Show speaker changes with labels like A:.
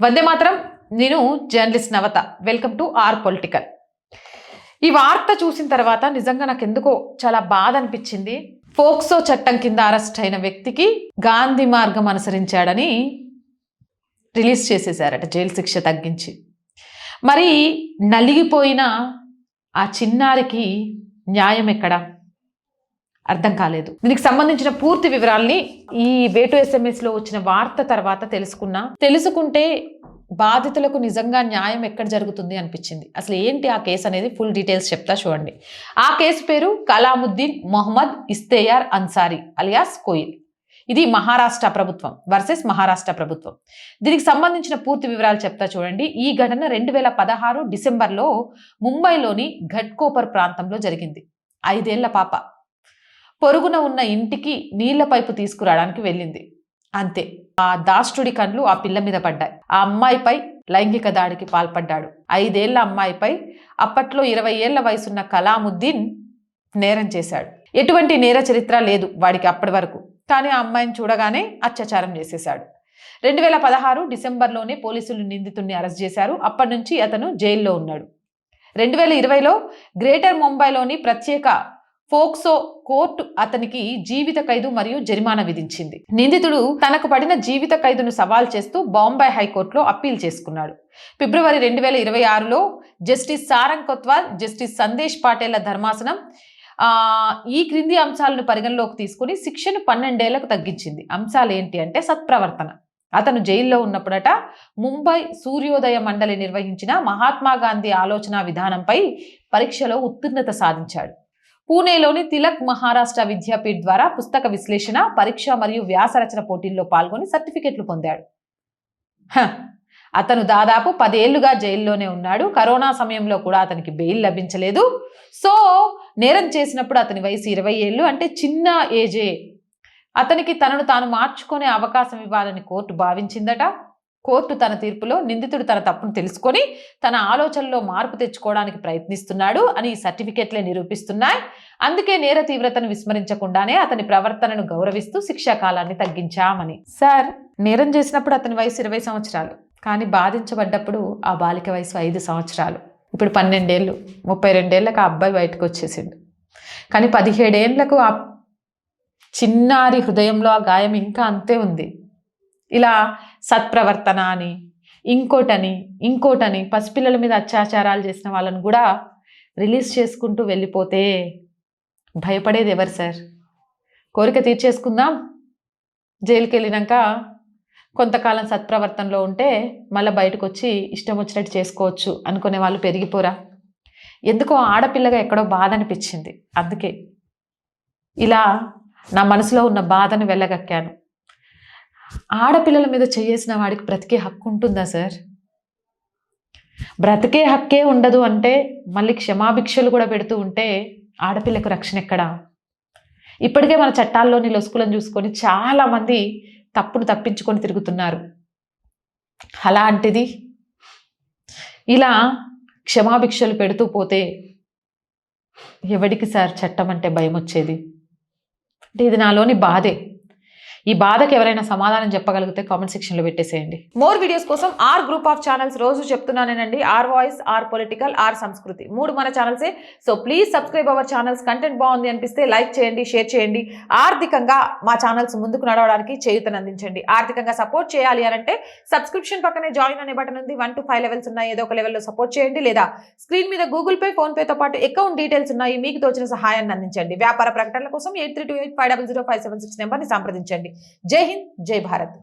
A: వందే మాత్రం. నేను journalist Navata. Welcome to R political. ఈ వార్త చూసిన తర్వాత నిజంగా నాకు ఎందుకో చాలా బాధ అనిపించింది. ఫోక్సో చట్టం కింద అరెస్ట్ అయిన వ్యక్తికి గాంధీ మార్గం అనుసరించాడని రిలీజ్ చేసేసారట జైలు శిక్ష తగ్గించి. మరి నలిగిపోయిన ఆ చిన్నారికి న్యాయం ఎక్కడ? అర్థం కాలేదు. దీనికి సంబంధించిన పూర్తి వివరాల్ని ఈ వేటు ఎస్ఎంఎస్లో వచ్చిన వార్త తర్వాత తెలుసుకున్నా. తెలుసుకుంటే బాధితులకు నిజంగా న్యాయం ఎక్కడ జరుగుతుంది అనిపించింది. అసలు ఏంటి ఆ కేసు అనేది ఫుల్ డీటెయిల్స్ చెప్తా చూడండి. ఆ కేసు పేరు కలాముద్దీన్ మొహమ్మద్ ఇస్తేయార్ అన్సారీ అలియాస్ కోయిల్. ఇది మహారాష్ట్ర ప్రభుత్వం వర్సెస్ మహారాష్ట్ర ప్రభుత్వం. దీనికి సంబంధించిన పూర్తి వివరాలు చెప్తా చూడండి. ఈ ఘటన రెండు వేల పదహారు డిసెంబర్లో ముంబైలోని ఘట్కోపర్ ప్రాంతంలో జరిగింది. ఐదేళ్ళ పాప. పొరుగున ఉన్న ఇంటికి నీళ్ళ పైపు తీసుకురావడానికి వెళ్ళింది. అంతే. ఆ దాష్టుడి కండ్లు ఆ పిల్ల మీద పడ్డాయి. ఆ అమ్మాయిపై లైంగిక దాడికి పాల్పడ్డాడు. ఐదేళ్ళ అమ్మాయిపై అప్పట్లో ఇరవై ఏళ్ళ వయసున్న కలాముద్దీన్ నేరం చేశాడు. ఎటువంటి నేర చరిత్ర లేదు వాడికి అప్పటి వరకు. కానీ ఆ అమ్మాయిని చూడగానే అత్యాచారం చేసేశాడు. రెండు వేల పదహారు డిసెంబర్లోనే పోలీసులు నిందితుడిని అరెస్ట్ చేశారు. అప్పటి నుంచి అతను జైల్లో ఉన్నాడు. రెండు వేల ఇరవైలో గ్రేటర్ ముంబైలోని ప్రత్యేక ఫోక్సో కోర్టు అతనికి జీవిత ఖైదు మరియు జరిమానా విధించింది. నిందితుడు తనకు పడిన జీవిత ఖైదును సవాల్ చేస్తూ బాంబే హైకోర్టులో అప్పీల్ చేసుకున్నాడు. ఫిబ్రవరి రెండు వేల ఇరవై ఆరులో జస్టిస్ సారంగ్ కొత్వాల్ జస్టిస్ సందేశ్ పాటేళ్ళ ధర్మాసనం ఈ క్రింది అంశాలను పరిగణలోకి తీసుకుని శిక్షను పన్నెండేళ్ళకు తగ్గించింది. అంశాలు ఏంటి అంటే సత్ప్రవర్తన. అతను జైల్లో ఉన్నప్పుడట ముంబై సూర్యోదయ మండలి నిర్వహించిన మహాత్మా గాంధీ ఆలోచన విధానంపై పరీక్షలో ఉత్తీర్ణత సాధించాడు. పూణేలోని తిలక్ మహారాష్ట్ర విద్యాపీఠ్ ద్వారా పుస్తక విశ్లేషణ పరీక్ష మరియు వ్యాసరచన పోటీల్లో పాల్గొని సర్టిఫికెట్లు పొందాడు. హ, అతను దాదాపు పదేళ్ళుగా జైల్లోనే ఉన్నాడు. కరోనా సమయంలో కూడా అతనికి బెయిల్ లభించలేదు. సో నేరం చేసినప్పుడు అతని వయసు ఇరవై ఏళ్ళు. అంటే చిన్న ఏజే. అతనికి తనను తాను మార్చుకునే అవకాశం ఇవ్వాలని కోర్టు భావించిందట. కోర్టు తన తీర్పులో నిందితుడు తన తప్పును తెలుసుకొని తన ఆలోచనలో మార్పు తెచ్చుకోవడానికి ప్రయత్నిస్తున్నాడు అని ఈ సర్టిఫికెట్లే నిరూపిస్తున్నాయి. అందుకే నేర తీవ్రతను విస్మరించకుండానే అతని ప్రవర్తనను గౌరవిస్తూ శిక్షాకాలాన్ని తగ్గించామని. సార్ నేరం చేసినప్పుడు అతని వయసు ఇరవై సంవత్సరాలు కానీ బాధించబడ్డప్పుడు ఆ బాలిక వయసు ఐదు సంవత్సరాలు. ఇప్పుడు పన్నెండేళ్ళు ముప్పై రెండేళ్ళకు ఆ అబ్బాయి బయటకు వచ్చేసిండు. కానీ పదిహేడేళ్ళకు ఆ చిన్నారి హృదయంలో ఆ గాయం ఇంకా అంతే ఉంది. ఇలా సత్ప్రవర్తన అని ఇంకోటని ఇంకోటని పసిపిల్లల మీద అత్యాచారాలు చేసిన వాళ్ళని కూడా రిలీజ్ చేసుకుంటూ వెళ్ళిపోతే భయపడేది ఎవరు సార్? కోరిక తీర్చేసుకుందాం. జైలుకి వెళ్ళినాక కొంతకాలం సత్ప్రవర్తనలో ఉంటే మళ్ళీ బయటకు వచ్చి ఇష్టం వచ్చినట్టు చేసుకోవచ్చు అనుకునే వాళ్ళు పెరిగిపోరా? ఎందుకో ఆడపిల్లగా ఎక్కడో బాధ అనిపించింది అందుకే ఇలా నా మనసులో ఉన్న బాధను వెళ్ళగక్కాను ఆడపిల్లల మీద చేసిన వాడికి బ్రతికే హక్కు ఉంటుందా సార్? బ్రతికే హక్కే ఉండదు అంటే మళ్ళీ క్షమాభిక్షలు కూడా పెడుతూ ఉంటే ఆడపిల్లకు రక్షణ ఎక్కడా? ఇప్పటికే మన చట్టాల్లోని లొసుకులను చూసుకొని చాలామంది తప్పును తప్పించుకొని తిరుగుతున్నారు. అలాంటిది ఇలా క్షమాభిక్షలు పెడుతూ పోతే ఎవడికి సార్ చట్టం అంటే భయం వచ్చేది అంటే ఇది నాలోని బాధే. ఈ బాధకు ఎవరైనా సమాధానం చెప్పగలిగితే కామెంట్ సెక్షన్లో పెట్టేసేయండి. మోర్ వీడియోస్ కోసం ఆర్ గ్రూప్ ఆఫ్ ఛానల్స్ రోజు చెప్తున్నానేనండి. R voice R political R Samskruthi మూడు మన ఛానల్సే so please subscribe our channels content బాగుంది అనిపిస్తే లైక్ చేయండి షేర్ చేయండి. ఆర్థికంగా మా ఛానల్స్ ముందుకు నడవడానికి చేయుతను అందించండి. ఆర్థికంగా సపోర్ట్ చేయాలి అని అంటే సబ్స్క్రిప్షన్ పక్కనే జాయిన్ అనే బటన్ ఉంది. వన్ టు ఫైవ్ లెవెల్స్ ఉన్నాయి. ఏదో ఒక లెవెల్లో సపోర్ట్ చేయండి. లేదా స్క్రీన్ మీద గూగుల్ పే ఫోన్ పేతో పాటు అకౌంట్ డీటెయిల్స్ ఉన్నాయి. మీకు తోచిన సహాయాన్ని అందించండి. వ్యాపార ప్రకటనల కోసం eight three two eight five double zero five seven six నెంబర్ని సంప్రదించండి. जय हिंद जय भारत।